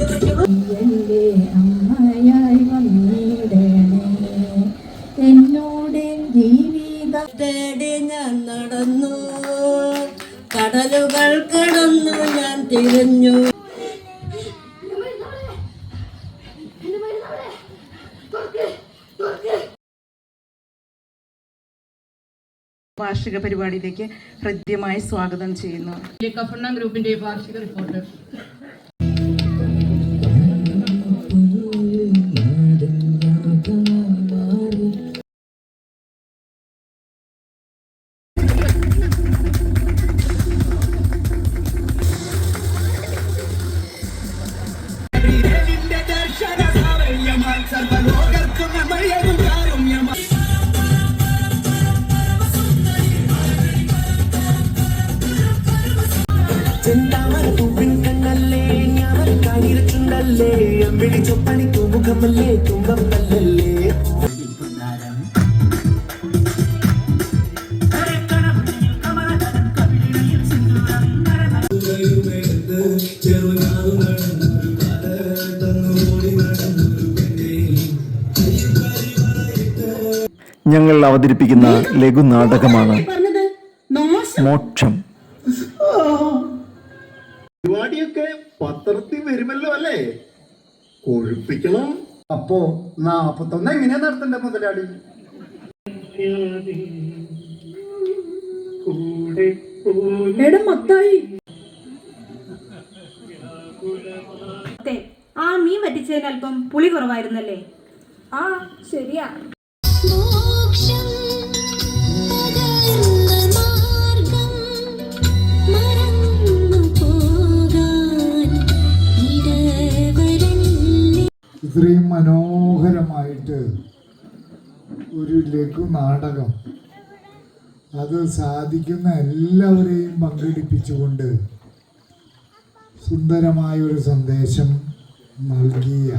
എന്റെ അമ്മയായി വന്നിടണേ. എന്നോട് ഞാൻ നടന്നു. കടലുകൾ കടന്നു ഞാൻ തിരിഞ്ഞു. വാർഷിക പരിപാടിയിലേക്ക് ഹൃദ്യമായി സ്വാഗതം ചെയ്യുന്നു. കഫണ്ണ ഗ്രൂപ്പിന്റെ വാർഷിക റിപ്പോർട്ട്. തൂമുഖമല്ലേ ഞങ്ങൾ അവതരിപ്പിക്കുന്ന ലഘു നാടകമാണ് മോക്ഷം. പരിപാടിയൊക്കെ പത്രത്തിൽ വരുമല്ലോ അല്ലേ? കൊഴുപ്പിക്കണം. അപ്പോ നാപ്പത്തൊന്ന് എങ്ങനെയാ നടത്തണ്ടേ മുതലാളി? എടാ മത്തായി. ആ മീൻ വറ്റിച്ചതിന് അല്പം പുളി കുറവായിരുന്നല്ലേ? ആ ശരിയാ. ഇത്രയും മനോഹരമായിട്ട് ഒരു ലഘു നാടകം. അത് സാധിക്കുന്ന എല്ലാവരെയും പങ്കെടുപ്പിച്ചുകൊണ്ട് സുന്ദരമായ ഒരു സന്ദേശം നൽകിയ